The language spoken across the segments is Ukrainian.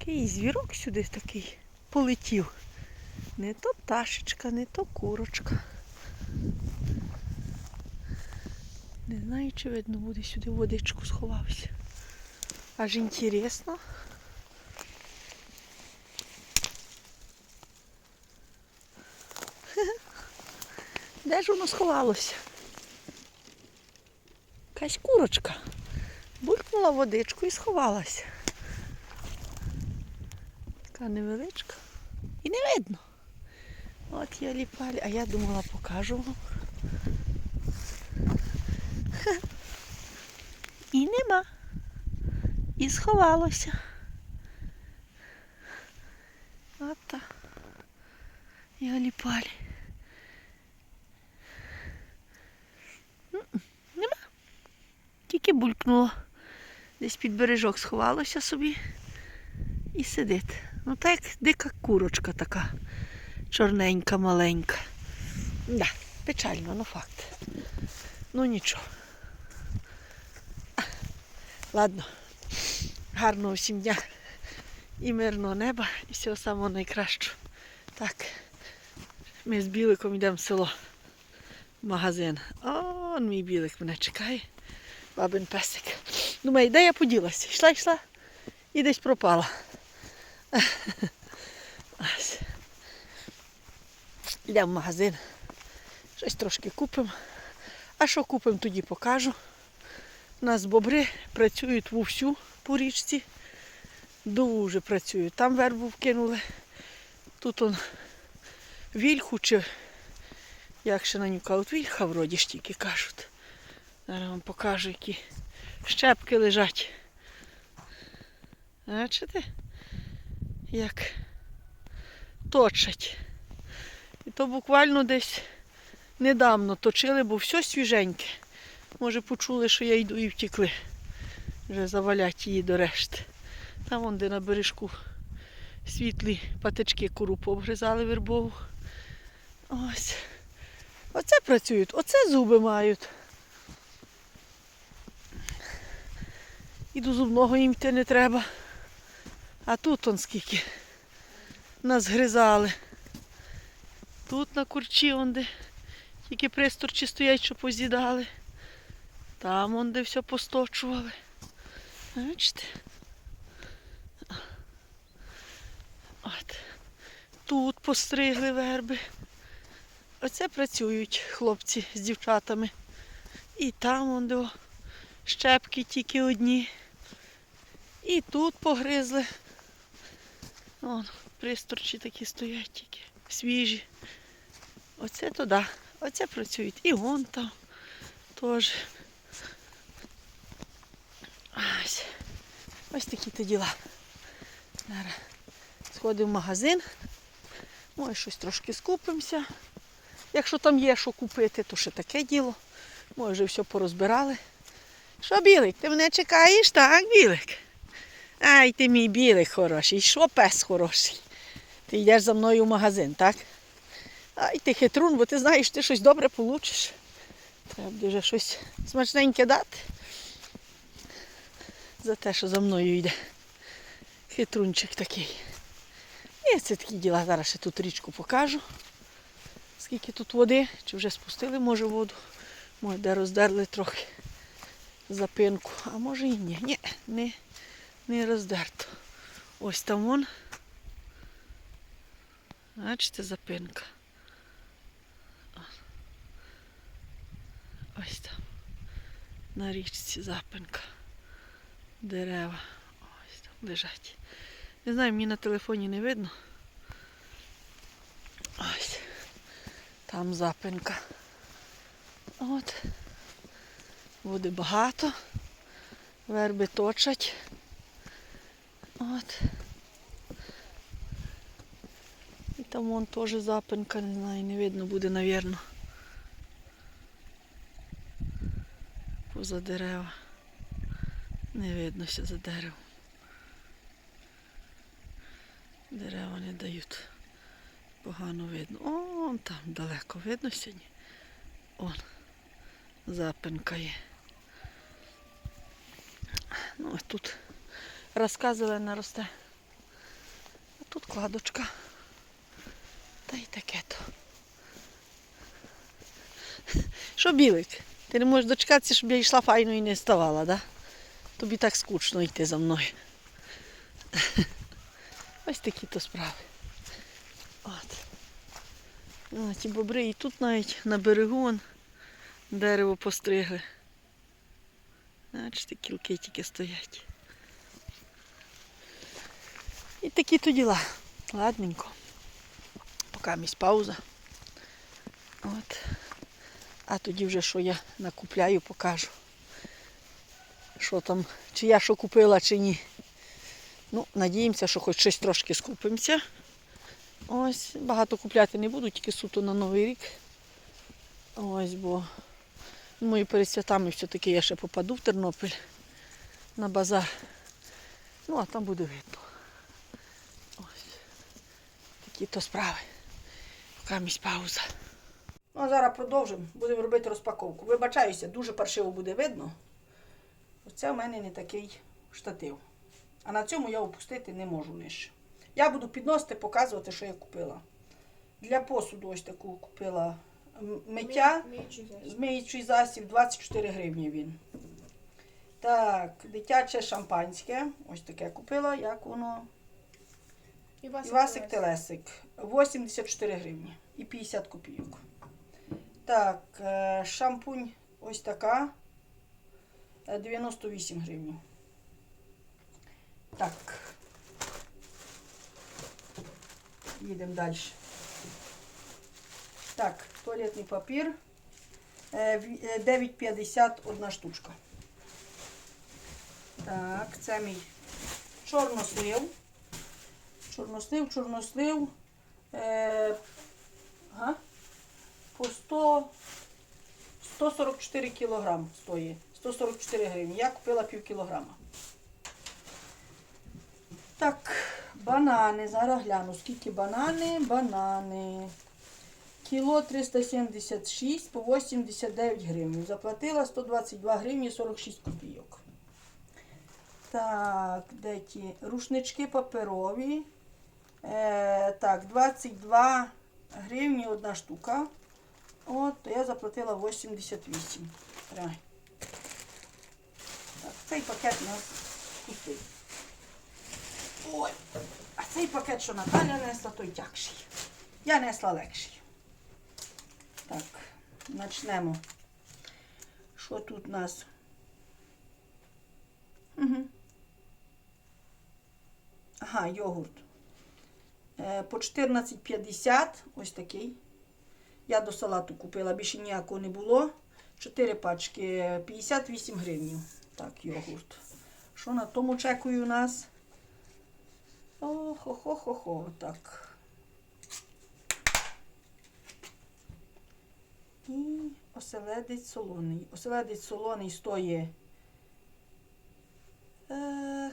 Який звірок сюди такий полетів. Не то пташечка, не то курочка. Не знаю, чи видно буде сюди водичку сховався. Аж інтересно. Де ж воно сховалося? Якась курочка. Булькнула водичку і сховалася. Така невеличка. І не видно. От я ліпалі, а я думала покажу вам. І нема. І сховалося. От та. Я ліпалі. Нема. Тільки булькнуло. Десь під бережок сховалося собі і сидить. Ну так дика курочка така. Чорненька, маленька. Да, печально, ну факт. Ну нічого. Ладно. Гарного всім дня і мирного неба, і всього самого найкращого. Так, ми з Біликом йдемо в село. В магазин. О, мій білик мене чекає. Бабин песик. Думаю, де я поділася? Йшла, йшла і десь пропала. Йдемо в магазин. Щось трошки купимо. А що купимо, тоді покажу. У нас бобри працюють вовсю по річці. Дуже працюють. Там вербу вкинули. Тут он вільху чи як ще на нього кажуть, вільха вроді ж тільки кажуть. Зараз вам покажу, які щепки лежать. Бачите? Як точать. І то буквально десь недавно точили, бо все свіженьке. Може почули, що я йду і втекли. Вже завалять її до решти. Там вон де на бережку світлі патички кору обгризали вербову. Ось. Оце працюють, оце зуби мають. І до зубного їм йти не треба. А тут он скільки нас гризали. Тут на курчі, он де тільки присторчі стоять, що поз'їдали. Там он де все посточували. Бачите? От. Тут постригли верби. Оце працюють хлопці з дівчатами. І там он де щепки тільки одні. І тут погризли. Вон, присторчі такі стоять тільки, свіжі. Оце туди. Оце працюють. І вон там теж. Ось. Ось такі то діла. Зараз сходимо в магазин. Може щось трошки скупимося. Якщо там є що купити, то ще таке діло. Може вже все порозбирали. Що, білик, ти мене чекаєш, так, білик? Ай, ти мій білик хороший. Що пес хороший? Ти йдеш за мною в магазин, так? Ай, ти хитрун, бо ти знаєш, ти щось добре получиш. Треба буде вже щось смачненьке дати. За те, що за мною йде. Хитрунчик такий. І це такі діла. Зараз ще тут річку покажу. Скільки тут води, чи вже спустили, може, воду. Може, де роздерли трохи запинку. А може і ні. Ні, не, не роздерто. Ось там вон. Бачите, запинка. Ось там. На річці запинка. Дерева. Ось там лежать. Не знаю, мені на телефоні не видно. Ось. Там запинка. От. Води багато. Верби точать. От. І там вон теж запинка, не знаю, не видно буде, навірно. Поза дерева. Не виднося за деревом. Дерева не дають. Погано видно. О, вон там далеко видно сьогодні. Он запинка є. Ну, ось тут розказували росте. тут кладочка. Та й таке то. Що білик? Ти не можеш дочекатися, щоб я йшла файно і не ставала, да? Тобі так скучно йти за мною. Ось такі то справи. От. О, ті бобри і тут навіть на берегу вон, дерево постригли. Бачите, кілки тільки стоять. І такі то діла. Ладненько. Поки місь пауза. От. А тоді вже що я накупляю, покажу. Що там, чи я що купила, чи ні. Ну, надіємося, що хоч щось трошки скупимося. Ось, багато купляти не буду, тільки суто на Новий рік. Ось, бо думаю, перед святами все-таки я ще попаду в Тернопіль на базар. Ну, а там буде видно. Такі то справи. Поки пауза. Ну, а зараз продовжимо. Будемо робити розпаковку. Вибачаюся, дуже паршиво буде видно. Оце в мене не такий штатив. А на цьому я опустити не можу нижче. Я буду підносити, показувати, що я купила. Для посуду ось таку купила миття. Зміючий засіб 24 гривні він. Так, дитяче шампанське. Ось таке купила, як воно. Івасик Телесик. 84 гривні і 50 копійок. Так, е, шампунь ось така. е, 98 гривень. Так. Їдемо далі. Так, туалетний папір. Е, ві- е, 9,50 одна штучка. Так, це мій чорнослив. Чорнослив, чорнослив. Е, ага, по 100, 144 кілограм стоїть. 144 гривні. Я купила пів кілограма. Так, банани. Зараз гляну. Скільки банани? Банани. Кіло 376 по 89 гривень. Заплатила 122 гривні 46 копійок. Так, де ті? Рушнички паперові. Е, так, 22 гривні одна штука. От, то я заплатила 88. Тримай. Так, цей пакет у нас пустий. Ой, а цей пакет, що Наталя несла, той тягший. Я несла легший. Так, почнемо. Що тут у нас? Угу. Ага, йогурт. Е, По 14,50 ось такий. Я до салату купила, більше ніякого не було. 4 пачки 58 гривень. Так, йогурт. Що на тому чекою у нас? О, хо-хо-хо-хо. Так. І оселедець солоний. Оселедець солоний стоїть. е,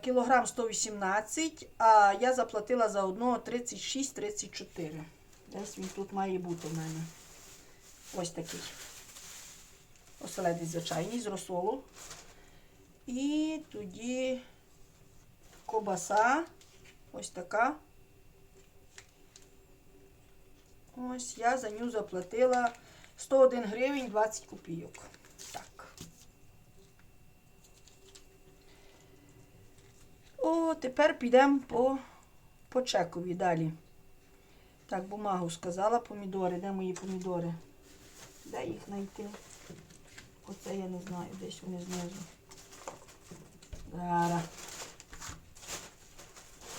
Кілограм 118, а я заплатила за одного 36-34. Десь він тут має бути в мене. Ось такий. Оселедець звичайний з розсолу. І тоді кобаса. Ось така. Ось я за нього заплатила 101 гривень 20 копійок. Так. О, тепер підемо по, по чекові далі. Так, бумагу сказала, помідори. Де мої помідори? Де їх знайти? Оце я не знаю, десь вони знизу. Зараз.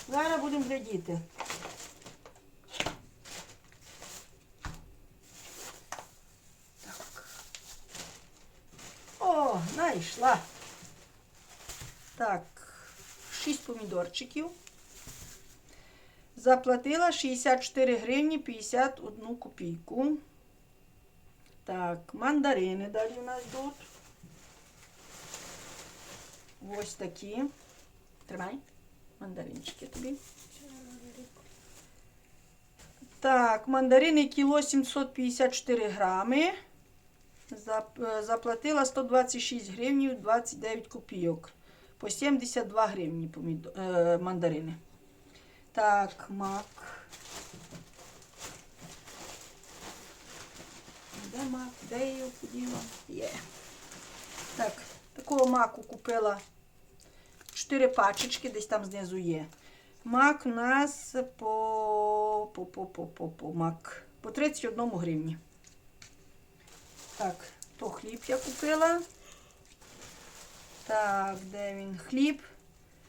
Зараз будемо глядіти. Так. О, знайшла. Так, 6 помідорчиків. Заплатила 64 гривні 51 копійку. Так, мандарини далі у нас йдуть. Ось такі. Тримай. Мандаринчики тобі. Так, мандарини кіло 754 грами. Е, Заплатила 126 гривень 29 копійок. По 72 гривні е, мандарини. Так, мак. Де мак? Де його поділа? Є. Так, такого маку купила 4 пачечки, десь там знизу є. Мак у нас по, по, по, по, по, по мак. По 31 гривні. Так, то хліб я купила. Так, де він? Хліб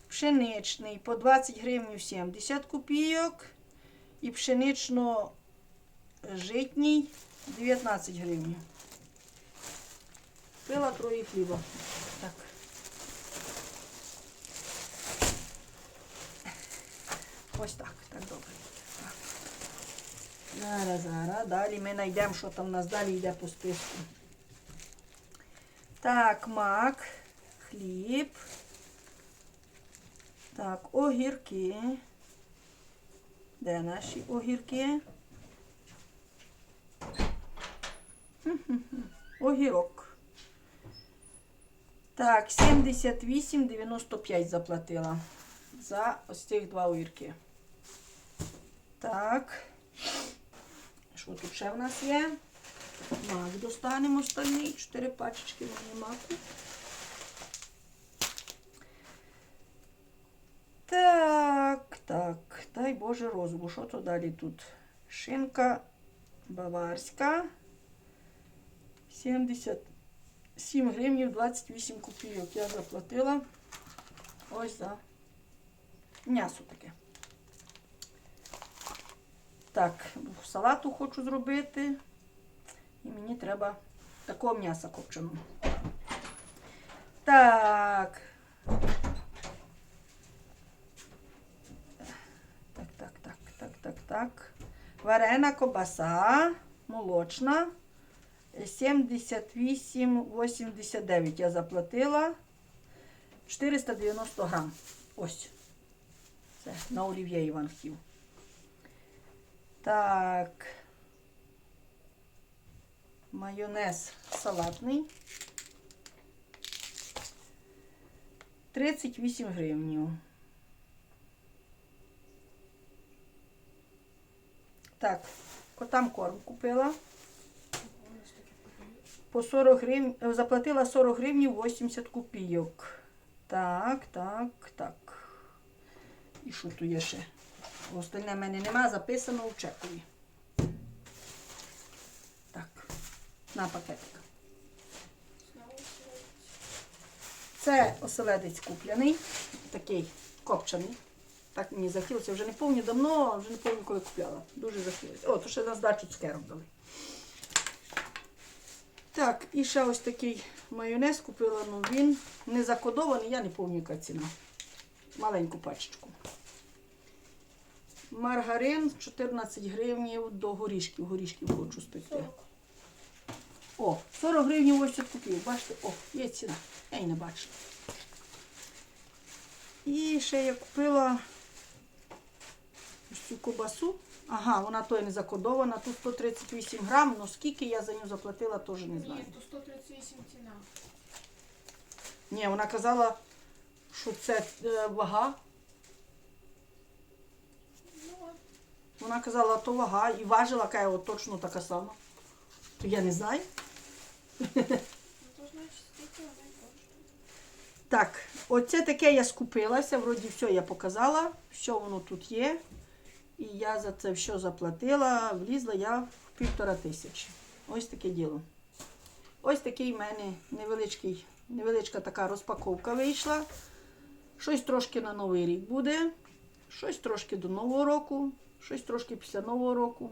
пшеничний по 20 гривень 70 копійок. І пшенично-житній 19 гривень. Купила троє хліба. Так. Ось так, так добре. Зараз, зараз. Далі ми знайдемо, що там у нас далі йде по списку. Так, мак, хліб. Так, огірки. Де наші огірки? Огірок. Так, 78,95 заплатила за ось цих два огірки. Так. Що тут ще в нас є? Мак достанемо остальний. Чотири пачечки мені маку. Так, так, дай Боже розуму. Що то далі тут? Шинка баварська. 77 гривень 28 копійок. Я заплатила ось за м'ясо таке. Так, салату хочу зробити. І мені треба такого м'яса копченого. Так, так, так, так. Варена кобаса, молочна. 78,89 я заплатила. 490 грам. Ось. Це на олів'є Іван хотів. Так. Майонез салатний. 38 гривень. Так, котам корм купила. По 40 гривень, е, заплатила 40 гривень 80 копійок. Так, так, так. І що тут є ще? Остальне в мене нема, записано чекові. Так, на пакетик. Це оселедець купляний, такий копчений. Так мені захотілося, вже не пам'ятаю давно, вже не пам'ятаю, коли купляла. Дуже захотілося. О, то ще на здачу цукерок дали. Так, і ще ось такий майонез купила, ну він не закодований, я не пам'ятаю, яка ціна. Маленьку пачечку. Маргарин 14 гривень до горішків. Горішків хочу спекти. О, 40 гривень ось тут купив. Бачите, о, є ціна. Я й не бачила. І ще я купила цю кобасу. Ага, вона то не закодована. Тут 138 грам, але скільки я за нього заплатила, теж не знаю. Ні, то 138 ціна. Ні, вона казала, що це е, вага. Ну. Вона казала, то вага і важила каже, от точно така сама. То я не знаю. ну то значить скільки вона й коштує. Так, оце таке я скупилася, вроді все я показала, що воно тут є. І я за це все заплатила, влізла я в півтора тисячі. Ось таке діло. Ось такий в мене невеличкий, невеличка така розпаковка вийшла. Щось трошки на Новий рік буде, щось трошки до Нового року, щось трошки після Нового року.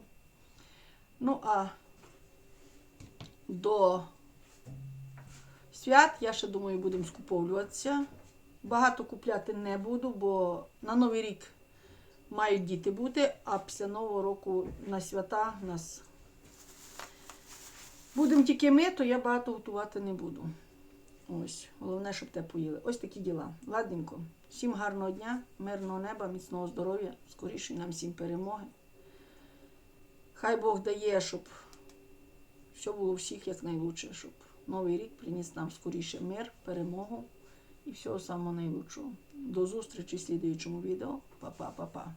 Ну, а до свят, я ще думаю, будемо скуповуватися. Багато купляти не буду, бо на Новий рік мають діти бути, а після Нового року на свята нас будемо тільки ми, то я багато готувати не буду. Ось, головне, щоб те поїли. Ось такі діла. Ладненько. Всім гарного дня, мирного неба, міцного здоров'я, скорішої нам всім перемоги. Хай Бог дає, щоб все було всіх якнайлучше, щоб новий рік приніс нам скоріше мир, перемогу і всього самого найлучшого. До зустрічі в слідуючому відео. Па-па-па-па.